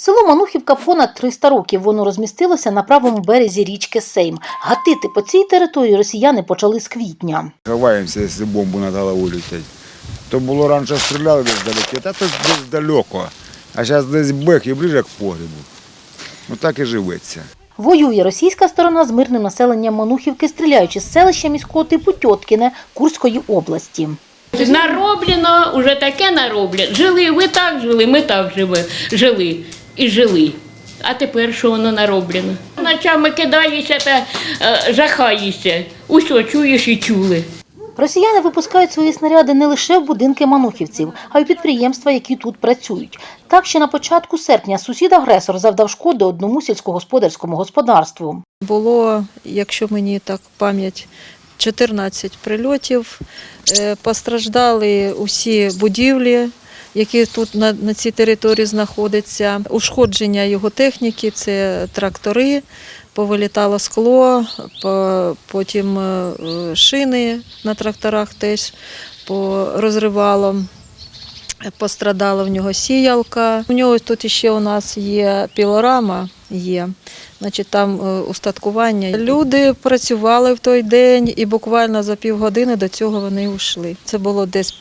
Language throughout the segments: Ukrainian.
Село Манухівка понад 300 років. Воно розмістилося на правому березі річки Сейм. Гатити по цій території росіяни почали з квітня. Ховаємося, якщо бомбу над головою летять. То було раніше стріляли десь далеко, та то десь далеко. А зараз десь бех і ближе к погребу. Ну так і живеться. Воює російська сторона з мирним населенням Манухівки, стріляючи з селища міського типу Тьоткіне Курської області. Нароблено, уже таке нароблено. Жили, ви так жили, ми так живе, жили і жили. А тепер що воно нароблено? Ночами кидаєшся та е, жахаєшся. Усьо чуєш і чули. Росіяни випускають свої снаряди не лише в будинки манухівців, а й у підприємства, які тут працюють. Так ще на початку серпня сусід-агресор завдав шкоди одному сільськогосподарському господарству. Було, якщо мені так пам'ять, 14 прильотів. Е, Постраждали усі будівлі, які тут на, на цій території знаходяться. Ушкодження його техніки це трактори, повилітало скло, по- потім е, шини на тракторах теж порозривало. Пострадала в нього сіялка. У нього тут ще у нас є пілорама, є. Значить, там е, устаткування. Люди працювали в той день і буквально за півгодини до цього вони йшли. Це було десь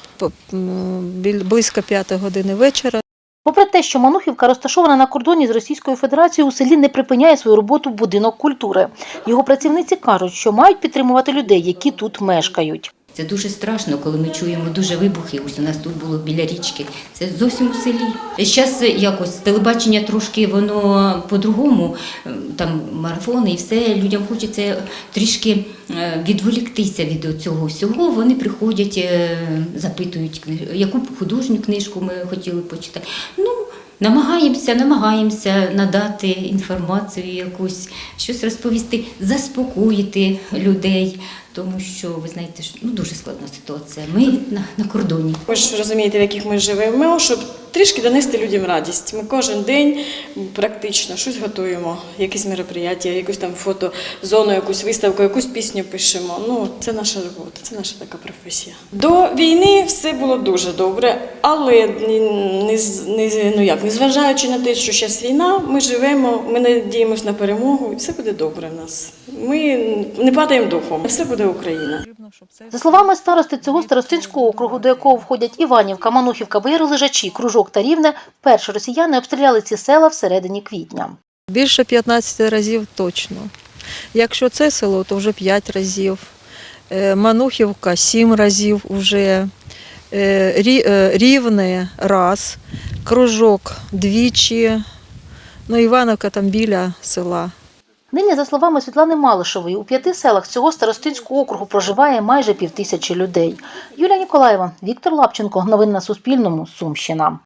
близько п'ятої години вечора. Попри те, що Манухівка розташована на кордоні з Російською Федерацією, у селі не припиняє свою роботу будинок культури. Його працівниці кажуть, що мають підтримувати людей, які тут мешкають. Це дуже страшно, коли ми чуємо дуже вибухи. Ось у нас тут було біля річки. Це зовсім у селі. Зараз якось телебачення трошки воно по-другому, ем, там марафони і все. Людям хочеться трішки е, відволіктися від цього всього. Вони приходять, е, запитують, яку художню книжку ми хотіли почитати. Ну, Намагаємося, намагаємося надати інформацію якусь, щось розповісти, заспокоїти людей, тому що ви знаєте, що ну дуже складна ситуація. Ми на, на кордоні. Ви ж розумієте, в яких ми живемо, щоб трішки донести людям радість. Ми кожен день практично щось готуємо, якісь мероприятия, якусь там фотозону, якусь виставку, якусь пісню пишемо. Ну, це наша робота, це наша така професія. До війни все було дуже добре, але не, не, ну як, незважаючи на те, що зараз війна, ми живемо, ми надіємося на перемогу, і все буде добре в нас. Ми не падаємо духом, все буде Україна. За словами старости цього старостинського округу, до якого входять Іванівка, Манухівка, Бояролежачі, Кружок та Рівне, вперше росіяни обстріляли ці села всередині квітня. Більше 15 разів точно. Якщо це село, то вже 5 разів. Е, Манухівка 7 разів вже. Е, е, Рівне раз, кружок двічі. Ну, Івановка там біля села. Нині, за словами Світлани Малишової, у п'яти селах цього старостинського округу проживає майже півтисячі людей. Юлія Ніколаєва, Віктор Лапченко. Новини на Суспільному. Сумщина.